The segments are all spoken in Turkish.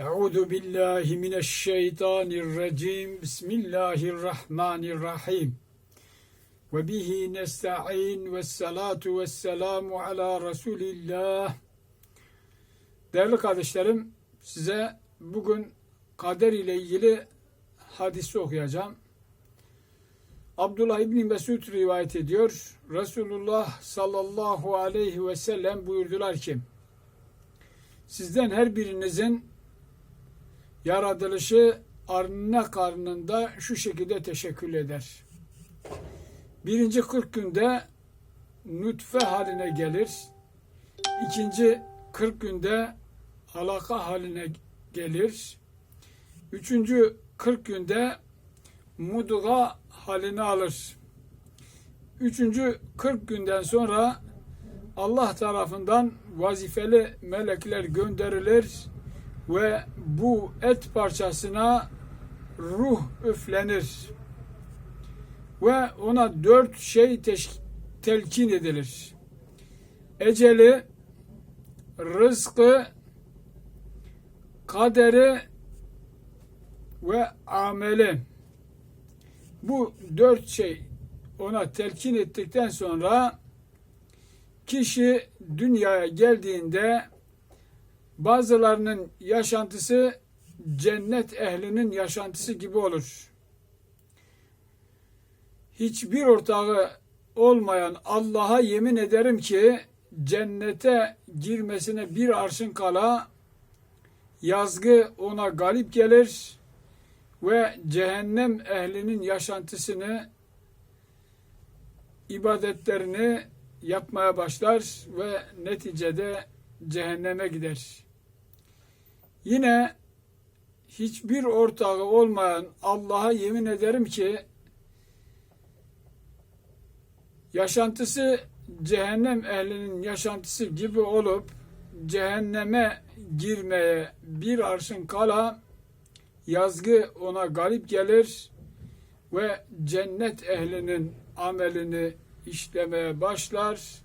Euzu billahi mineşşeytanirracim. Bismillahirrahmanirrahim. Ve bihi nesta'in ve salatu ve selamu ala Resulillah. Değerli kardeşlerim, size bugün kader ile ilgili hadisi okuyacağım. Abdullah İbni Mesud rivayet ediyor. Resulullah sallallahu aleyhi ve sellem buyurdular ki, sizden her birinizin yaratılışı anne karnında şu şekilde teşekkür eder. Birinci 40 günde nutfe haline gelir. İkinci 40 günde alaka haline gelir. Üçüncü 40 günde mudga halini alır. Üçüncü 40 günden sonra Allah tarafından vazifeli melekler gönderilir ve bu et parçasına ruh üflenir ve ona dört şey telkin edilir. Eceli, rızkı, kaderi ve ameli. Bu dört şey ona telkin ettikten sonra kişi dünyaya geldiğinde bazılarının yaşantısı cennet ehlinin yaşantısı gibi olur. Hiçbir ortağı olmayan Allah'a yemin ederim ki cennete girmesine bir arşın kala yazgı ona galip gelir ve cehennem ehlinin yaşantısını ibadetlerini yapmaya başlar ve neticede cehenneme gider. Yine hiçbir ortağı olmayan Allah'a yemin ederim ki yaşantısı cehennem ehlinin yaşantısı gibi olup cehenneme girmeye bir arşın kala yazgı ona galip gelir ve cennet ehlinin amelini işlemeye başlar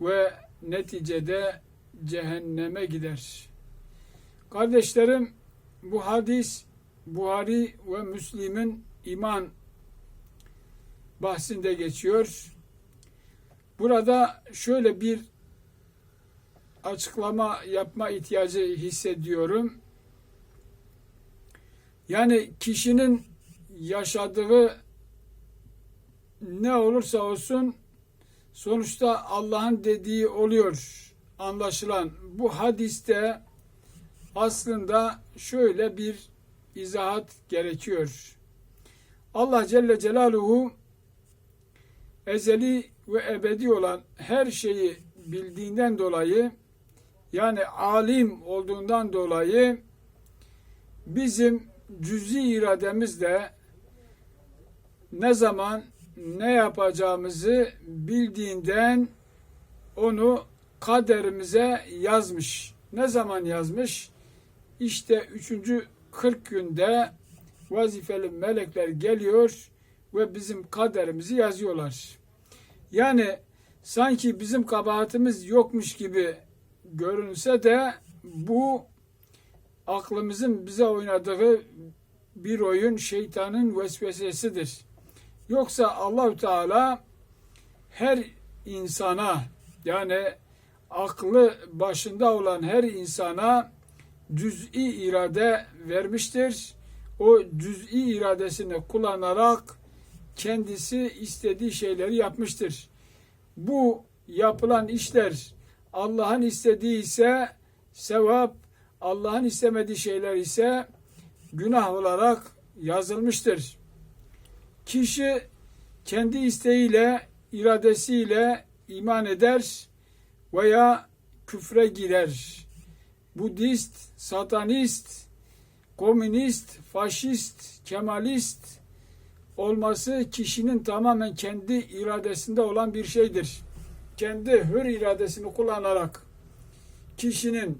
ve neticede cehenneme gider. Kardeşlerim bu hadis Buhari ve Müslim'in iman bahsinde geçiyor. Burada şöyle bir açıklama yapma ihtiyacı hissediyorum. Yani kişinin yaşadığı ne olursa olsun sonuçta Allah'ın dediği oluyor anlaşılan. Bu hadiste aslında şöyle bir izahat gerekiyor. Allah Celle Celaluhu ezeli ve ebedi olan her şeyi bildiğinden dolayı yani alim olduğundan dolayı bizim cüzi irademizle ne zaman ne yapacağımızı bildiğinden onu kaderimize yazmış. Ne zaman yazmış? İşte üçüncü 40 günde vazifeli melekler geliyor ve bizim kaderimizi yazıyorlar. Yani sanki bizim kabahatimiz yokmuş gibi görünse de bu aklımızın bize oynadığı bir oyun şeytanın vesvesesidir. Yoksa Allahü Teala her insana yani aklı başında olan her insana cüz'i irade vermiştir. O cüz'i iradesini kullanarak kendisi istediği şeyleri yapmıştır. Bu yapılan işler Allah'ın istediği ise sevap, Allah'ın istemediği şeyler ise günah olarak yazılmıştır. Kişi kendi isteğiyle, iradesiyle iman eder veya küfre girer. Budist, satanist, komünist, faşist, kemalist olması kişinin tamamen kendi iradesinde olan bir şeydir. Kendi hür iradesini kullanarak kişinin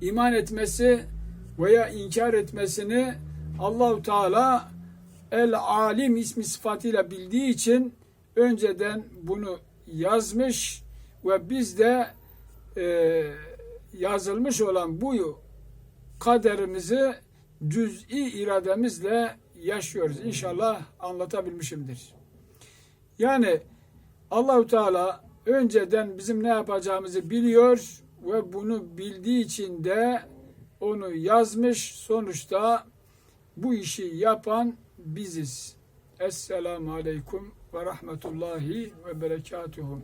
iman etmesi veya inkar etmesini Allahu Teala El Alim ismi sıfatıyla bildiği için önceden bunu yazmış ve biz de e, yazılmış olan bu kaderimizi cüz'i irademizle yaşıyoruz. İnşallah anlatabilmişimdir. Yani Allahu Teala önceden bizim ne yapacağımızı biliyor ve bunu bildiği için de onu yazmış. Sonuçta bu işi yapan biziz. Esselamu Aleyküm ve Rahmetullahi ve Berekatuhu.